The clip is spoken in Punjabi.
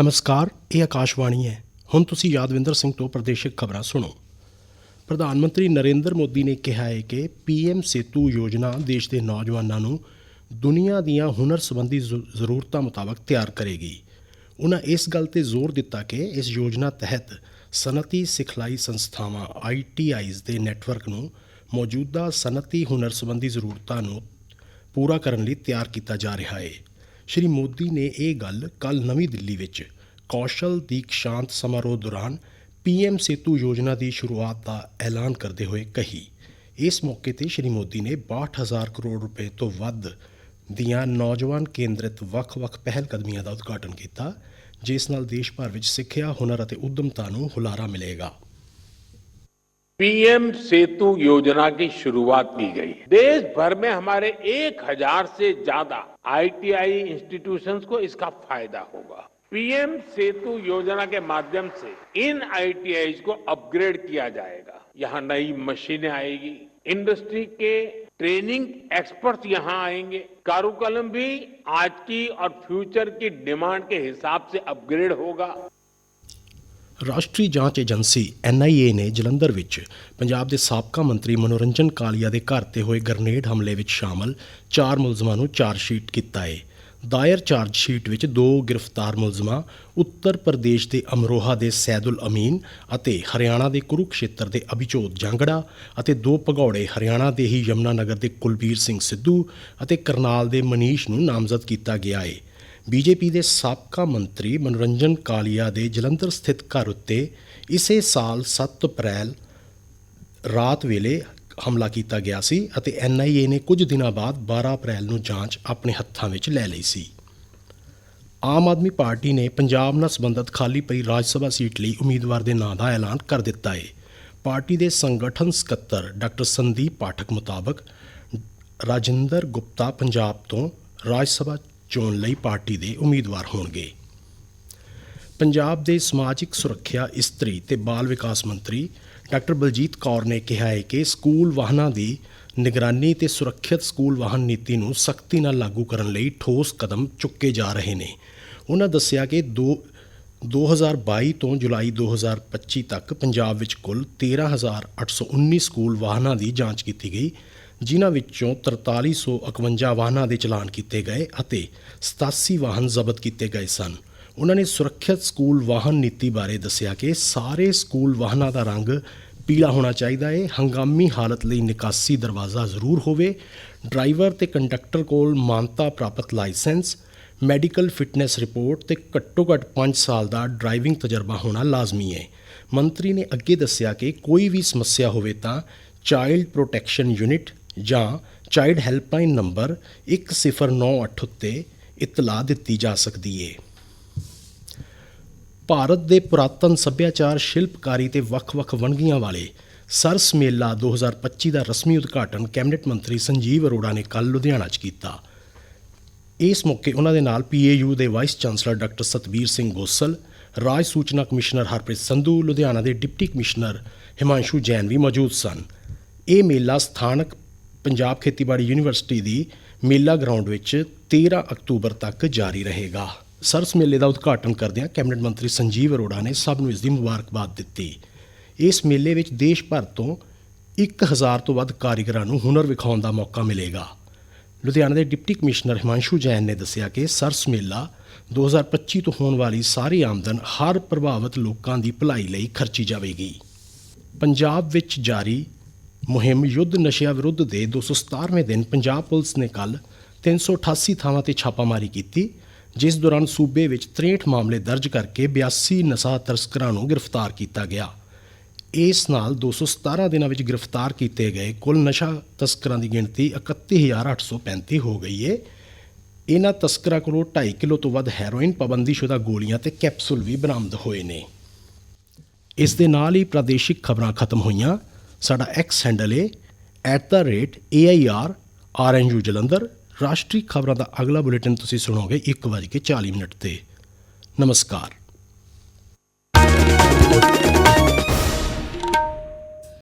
ਨਮਸਕਾਰ, ਇਹ ਆਕਾਸ਼ਵਾਣੀ ਹੈ। ਹੁਣ ਤੁਸੀਂ ਯਾਦਵਿੰਦਰ ਸਿੰਘ ਤੋਂ ਪ੍ਰਦੇਸ਼ਿਕ ਖਬਰਾਂ ਸੁਣੋ। ਪ੍ਰਧਾਨ ਮੰਤਰੀ ਨਰਿੰਦਰ ਮੋਦੀ ਨੇ ਕਿਹਾ ਹੈ ਕਿ ਪੀਐਮ ਸੇਤੂ ਯੋਜਨਾ ਦੇਸ਼ ਦੇ ਨੌਜਵਾਨਾਂ ਨੂੰ ਦੁਨੀਆ ਦੀਆਂ ਹੁਨਰ ਸੰਬੰਧੀ ਜ਼ਰੂ- ਜ਼ਰੂਰਤਾਂ ਮੁਤਾਬਕ ਤਿਆਰ ਕਰੇਗੀ। ਉਹਨਾਂ ਇਸ ਗੱਲ ਤੇ ਜ਼ੋਰ ਦਿੱਤਾ ਕਿ ਇਸ ਯੋਜਨਾ ਤਹਿਤ ਸਨਅਤੀ ਸਿਖਲਾਈ ਸੰਸਥਾਵਾਂ ਆਈਟੀਆਈਜ਼ ਦੇ ਨੈਟਵਰਕ ਨੂੰ ਮੌਜੂਦਾ ਸਨਅਤੀ ਹੁਨਰ ਸੰਬੰਧੀ ਜ਼ਰੂਰਤਾਂ ਨੂੰ ਪੂਰਾ ਕਰਨ ਲਈ ਤਿਆਰ ਕੀਤਾ ਜਾ ਰਿਹਾ ਹੈ। ਸ਼੍ਰੀ ਮੋਦੀ ਨੇ ਇਹ ਗੱਲ ਕੱਲ ਨਵੀਂ ਦਿੱਲੀ ਵਿੱਚ ਕੌਸ਼ਲ ਦੀਕਸ਼ਾਂਤ ਸਮਾਰੋਹ ਦੌਰਾਨ ਪੀਐਮ ਸੇਤੂ ਯੋਜਨਾ ਦੀ ਸ਼ੁਰੂਆਤ ਦਾ ਐਲਾਨ ਕਰਦੇ ਹੋਏ ਕਹੀ। ਇਸ ਮੌਕੇ ਤੇ ਸ਼੍ਰੀ ਮੋਦੀ ਨੇ 62000 ਕਰੋੜ ਰੁਪਏ ਤੋਂ ਵੱਧ ਦੀਆਂ ਨੌਜਵਾਨ ਕੇਂਦਰਿਤ ਵੱਖ-ਵੱਖ ਪਹਿਲ ਕਦਮੀਆਂ ਦਾ ਉਦਘਾਟਨ ਕੀਤਾ, ਜਿਸ ਨਾਲ ਦੇਸ਼ ਭਰ ਵਿੱਚ ਸਿੱਖਿਆ, ਹੁਨਰ ਅਤੇ ਉਦਮਤਾ ਨੂੰ ਹੁਲਾਰਾ ਮਿਲੇਗਾ। पीएम सेतु योजना की शुरुआत की गई है। देश भर में हमारे एक हज़ार से ज़्यादा आईटीआई इंस्टीट्यूशंस को इसका फ़ायदा होगा। पीएम सेतु योजना के माध्यम से इन आईटीआई को अपग्रेड किया जाएगा। यहाँ नई मशीनें आएगी। इंडस्ट्री के ट्रेनिंग एक्सपर्ट्स यहाँ आएँगे। कारुकलम भी आज की और फ्यूचर की डिमांड के हिसाब से अपग्रेड होगा। ਰਾਸ਼ਟਰੀ ਜਾਂਚ ਏਜੰਸੀ ਐਨਆਈਏ ਨੇ ਜਲੰਧਰ ਵਿੱਚ ਪੰਜਾਬ ਦੇ ਸਾਬਕਾ ਮੰਤਰੀ ਮਨੋਰੰਜਨ ਕਾਲੀਆ ਦੇ ਘਰ ਤੇ ਹੋਏ ਗ੍ਰਨੇਡ ਹਮਲੇ ਵਿੱਚ ਸ਼ਾਮਲ ਚਾਰ ਮੁਲਜ਼ਮਾਂ ਨੂੰ ਚਾਰਜਸ਼ੀਟ ਕੀਤਾ ਹੈ ਦਾਇਰ ਚਾਰਜਸ਼ੀਟ ਵਿੱਚ ਦੋ ਗ੍ਰਿਫਤਾਰ ਮੁਲਜ਼ਮਾਂ, ਉੱਤਰ ਪ੍ਰਦੇਸ਼ ਦੇ ਅਮਰੋਹਾ ਦੇ ਸੈਦੁਲ ਅਮੀਨ ਅਤੇ ਹਰਿਆਣਾ ਦੇ ਕੁਰੂਕਸ਼ੇਤਰ ਦੇ ਅਭਿਜੋਤ ਜਾਂਗੜਾ ਅਤੇ ਦੋ ਭਗੌੜੇ ਹਰਿਆਣਾ ਦੇ ਹੀ ਯਮੁਨਾਨਗਰ ਦੇ ਕੁਲਬੀਰ ਸਿੰਘ ਸਿੱਧੂ ਅਤੇ ਕਰਨਾਲ ਦੇ ਮਨੀਸ਼ ਨੂੰ ਨਾਮਜ਼ਦ ਕੀਤਾ ਗਿਆ ਹੈ ਬੀਜੇਪੀ ਦੇ ਸਾਬਕਾ ਮੰਤਰੀ ਮਨੋਰੰਜਨ ਕਾਲੀਆ ਦੇ ਜਲੰਧਰ ਸਥਿਤ ਘਰ ਉੱਤੇ ਇਸੇ ਸਾਲ 7 ਅਪ੍ਰੈਲ ਰਾਤ ਵੇਲੇ ਹਮਲਾ ਕੀਤਾ ਗਿਆ ਸੀ ਅਤੇ ਐਨਆਈਏ ਨੇ ਕੁਝ ਦਿਨਾਂ ਬਾਅਦ 12 ਅਪ੍ਰੈਲ ਨੂੰ ਜਾਂਚ ਆਪਣੇ ਹੱਥਾਂ ਵਿੱਚ ਲੈ ਲਈ ਸੀ। ਆਮ ਆਦਮੀ ਪਾਰਟੀ ਨੇ ਪੰਜਾਬ ਨਾਲ ਸੰਬੰਧਿਤ ਖਾਲੀ ਪਈ ਰਾਜ ਸਭਾ ਸੀਟ ਲਈ ਉਮੀਦਵਾਰ ਦੇ ਨਾਂ ਦਾ ਐਲਾਨ ਕਰ ਦਿੱਤਾ ਹੈ ਪਾਰਟੀ ਦੇ ਸੰਗਠਨ ਸਕੱਤਰ ਡਾਕਟਰ ਸੰਦੀਪ ਪਾਠਕ ਮੁਤਾਬਕ ਰਾਜਿੰਦਰ ਗੁਪਤਾ ਪੰਜਾਬ ਤੋਂ ਰਾਜ ਸਭਾ ਚੋਣ ਲਈ ਪਾਰਟੀ ਦੇ ਉਮੀਦਵਾਰ ਹੋਣਗੇ। ਪੰਜਾਬ ਦੇ ਸਮਾਜਿਕ ਸੁਰੱਖਿਆ ਇਸਤਰੀ ਤੇ ਬਾਲ ਵਿਕਾਸ ਮੰਤਰੀ ਡਾਕਟਰ ਬਲਜੀਤ ਕੌਰ ਨੇ ਕਿਹਾ ਹੈ ਕਿ ਸਕੂਲ ਵਾਹਨਾਂ ਦੀ ਨਿਗਰਾਨੀ ਤੇ ਸੁਰੱਖਿਅਤ ਸਕੂਲ ਵਾਹਨ ਨੀਤੀ ਨੂੰ ਸਖਤੀ ਨਾਲ ਲਾਗੂ ਕਰਨ ਲਈ ਠੋਸ ਕਦਮ ਚੁੱਕੇ ਜਾ ਰਹੇ ਨੇ। ਉਹਨਾਂ ਦੱਸਿਆ ਕਿ ਦੋ 2022 ਤੋਂ ਜੁਲਾਈ 2025 ਤੱਕ ਪੰਜਾਬ ਵਿੱਚ ਕੁੱਲ 13819 ਸਕੂਲ ਵਾਹਨਾਂ ਦੀ ਜਾਂਚ ਕੀਤੀ ਗਈ। ਜਿਨ੍ਹਾਂ ਵਿੱਚੋਂ 4351 ਵਾਹਨਾਂ ਦੇ ਚਲਾਨ ਕੀਤੇ ਗਏ ਅਤੇ 87 ਵਾਹਨ ਜ਼ਬਤ ਕੀਤੇ ਗਏ ਸਨ। ਉਹਨਾਂ ਨੇ ਸੁਰੱਖਿਅਤ ਸਕੂਲ ਵਾਹਨ ਨੀਤੀ ਬਾਰੇ ਦੱਸਿਆ ਕਿ ਸਾਰੇ ਸਕੂਲ ਵਾਹਨਾਂ ਦਾ ਰੰਗ ਪੀਲਾ ਹੋਣਾ ਚਾਹੀਦਾ ਹੈ ਹੰਗਾਮੀ ਹਾਲਤ ਲਈ ਨਿਕਾਸੀ ਦਰਵਾਜ਼ਾ ਜ਼ਰੂਰ ਹੋਵੇ। ਡਰਾਈਵਰ ਤੇ ਕੰਡਕਟਰ ਕੋਲ ਮਾਨਤਾ ਪ੍ਰਾਪਤ ਲਾਇਸੈਂਸ, ਮੈਡੀਕਲ ਫਿਟਨੈਸ ਰਿਪੋਰਟ ਤੇ ਘੱਟੋ-ਘੱਟ 5 ਸਾਲ ਦਾ ਡਰਾਈਵਿੰਗ ਤਜਰਬਾ ਹੋਣਾ ਲਾਜ਼ਮੀ ਹੈ ਮੰਤਰੀ ਨੇ ਅੱਗੇ ਦੱਸਿਆ ਕਿ ਕੋਈ ਵੀ ਸਮੱਸਿਆ ਹੋਵੇ ਤਾਂ ਚਾਈਲਡ ਪ੍ਰੋਟੈਕਸ਼ਨ ਯੂਨਿਟ ਜਾਂ ਚਾਈਲਡ ਹੈਲਪਲਾਈਨ ਨੰਬਰ 1098 ਉੱਤੇ ਇਤਲਾਹ ਦਿੱਤੀ ਜਾ ਸਕਦੀ ਹੈ ਭਾਰਤ ਦੇ ਪੁਰਾਤਨ ਸੱਭਿਆਚਾਰ ਸ਼ਿਲਪਕਾਰੀ ਤੇ ਵੱਖ-ਵੱਖ ਵੰਨਗੀਆਂ ਵਾਲੇ ਸਰਸ ਮੇਲਾ 2025 ਦਾ ਰਸਮੀ ਉਦਘਾਟਨ ਕੈਬਨਿਟ ਮੰਤਰੀ ਸੰਜੀਵ ਅਰੋੜਾ ਨੇ ਕੱਲ ਲੁਧਿਆਣਾ 'ਚ ਕੀਤਾ। ਇਸ ਮੌਕੇ ਉਹਨਾਂ ਦੇ ਨਾਲ ਪੀਏਯੂ ਦੇ vice chancellor doctor Satbir Singh Gosal, ਰਾਜ ਸੂਚਨਾ ਕਮਿਸ਼ਨਰ ਹਰਪ੍ਰੀਤ ਸੰਧੂ, ਲੁਧਿਆਣਾ ਦੇ ਡਿਪਟੀ ਕਮਿਸ਼ਨਰ ਹਿਮਾਂਸ਼ੂ ਜੈਨ ਵੀ ਮੌਜੂਦ ਸਨ। ਇਹ ਮੇਲਾ ਸਥਾਨਕ ਪੰਜਾਬ ਖੇਤੀਬਾੜੀ ਯੂਨੀਵਰਸਿਟੀ ਦੀ ਮੇਲਾ ਗਰਾਊਂਡ ਵਿੱਚ 13 ਅਕਤੂਬਰ ਤੱਕ ਜਾਰੀ ਰਹੇਗਾ। ਸਰਸ ਮੇਲੇ ਦਾ ਉਦਘਾਟਨ ਕਰਦਿਆਂ ਕੈਬਨਿਟ ਮੰਤਰੀ ਸੰਜੀਵ ਅਰੋੜਾ ਨੇ ਸਭ ਨੂੰ ਇਸ ਦੀ ਮੁਬਾਰਕਬਾਦ ਦਿੱਤੀ। ਇਸ ਮੇਲੇ ਵਿੱਚ ਦੇਸ਼ ਭਰ ਤੋਂ 1000 ਤੋਂ ਵੱਧ ਕਾਰੀਗਰਾਂ ਨੂੰ ਹੁਨਰ ਵਿਖਾਉਣ ਦਾ ਮੌਕਾ ਮਿਲੇਗਾ। ਲੁਧਿਆਣਾ ਦੇ ਡਿਪਟੀ ਕਮਿਸ਼ਨਰ ਹਿਮਾਂਸ਼ੂ ਜੈਨ ਨੇ ਦੱਸਿਆ ਕਿ ਸਰਸ ਮੇਲਾ 2025 ਤੋਂ ਹੋਣ ਵਾਲੀ ਸਾਰੀ ਆਮਦਨ ਹਰ ਪ੍ਰਭਾਵਿਤ ਲੋਕਾਂ ਦੀ ਭਲਾਈ ਲਈ ਖਰਚੀ ਜਾਵੇਗੀ। ਪੰਜਾਬ ਵਿੱਚ ਜਾਰੀ ਮੁਹਿੰਮ ਯੁੱਧ ਨਸ਼ਿਆਂ ਵਿਰੁੱਧ ਦੇ 217ਵੇਂ ਦਿਨ ਪੰਜਾਬ ਪੁਲਿਸ ਨੇ ਕੱਲ 388 ਥਾਵਾਂ ਤੇ ਛਾਪਾਮਾਰੀ ਕੀਤੀ, ਜਿਸ ਦੌਰਾਨ ਸੂਬੇ ਵਿੱਚ 63 ਮਾਮਲੇ ਦਰਜ ਕਰਕੇ 82 ਨਸ਼ਾ ਤਸਕਰਾਂ ਨੂੰ ਗ੍ਰਿਫਤਾਰ ਕੀਤਾ ਗਿਆ। ਇਸ ਨਾਲ 217 ਦਿਨਾਂ ਵਿੱਚ ਗ੍ਰਿਫਤਾਰ ਕੀਤੇ ਗਏ ਕੁੱਲ ਨਸ਼ਾ ਤਸਕਰਾਂ ਦੀ ਗਿਣਤੀ 31835 ਹੋ ਗਈ ਹੈ ਇਹਨਾਂ ਤਸਕਰਾਂ ਕੋਲੋਂ 2.5 ਕਿਲੋ ਤੋਂ ਵੱਧ ਹੈਰੋਇਨ, ਪਾਬੰਦੀਸ਼ੁਦਾ ਗੋਲੀਆਂ ਤੇ ਕੈਪਸੂਲ ਵੀ ਬਰਾਮਦ ਹੋਏ ਨੇ। ਇਸ ਦੇ ਨਾਲ ਹੀ ਪ੍ਰਾਦੇਸ਼ਿਕ ਖਬਰਾਂ ਖਤਮ ਹੋਈਆਂ। ਸਾਡਾ ਐਕਸ ਹੈਂਡਲ ਹੈ @air_rnu ਜਲੰਧਰ, ਰਾਸ਼ਟਰੀ ਖਬਰਾਂ ਦਾ ਅਗਲਾ ਬੁਲੇਟਿਨ ਤੁਸੀਂ ਸੁਣੋਗੇ 1:40 ਮਿੰਟ ਤੇ। ਨਮਸਕਾਰ।